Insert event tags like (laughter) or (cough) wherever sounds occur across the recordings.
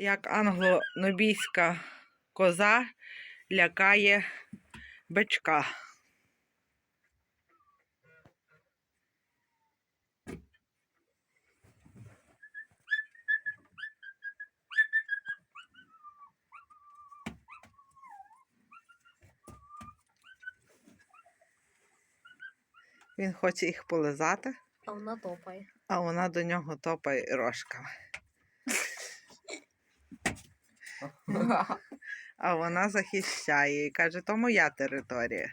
як англо-нобійська коза лякає бичка. Він хоче їх полизати, А вона топає. а вона до нього топає рожками. (laughs) А вона захищає і каже, то моя територія.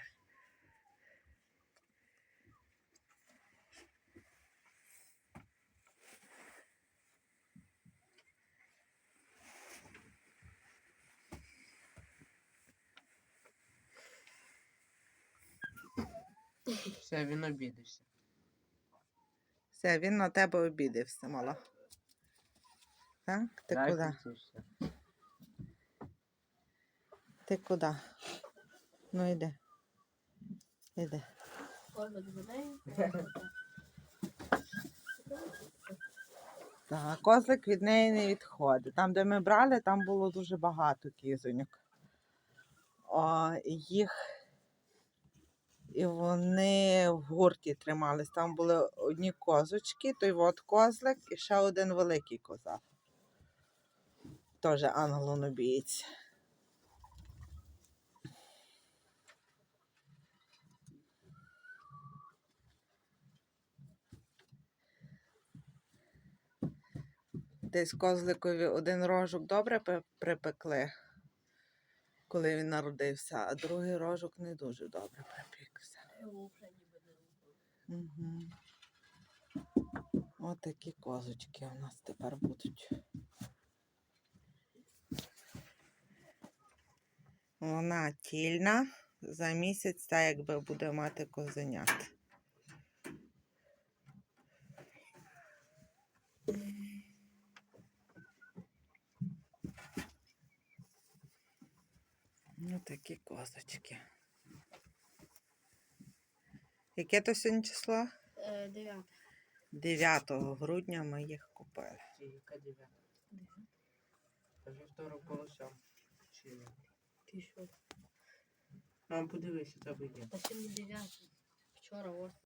Все, він обідався. Все, він на тебе обідався, мала. Так? Ти куди? Ти куди? Ну йди. За. Так, козлик від неї не відходить. Там, де ми брали, там було дуже багато кізоньок. О, їх. І вони в гурті тримались. Там були одні козочки, той от козлик і ще один великий козак. Теж англонобієць. Десь козликові один рожок добре припекли, коли він народився, а другий рожок не дуже добре припікся. Угу. Ось такі козочки у нас тепер будуть. Вона тільна, за місяць та якби буде мати козенят. Ну, такі козочки. Яке то сьогодні число? Е, Дев'яте. 9 грудня ми їх купили. Яка дев'ята? Та вівторок було сьом. Чи ні? Ти що? Мам, подивися, це вийде. Та. Вчора ось.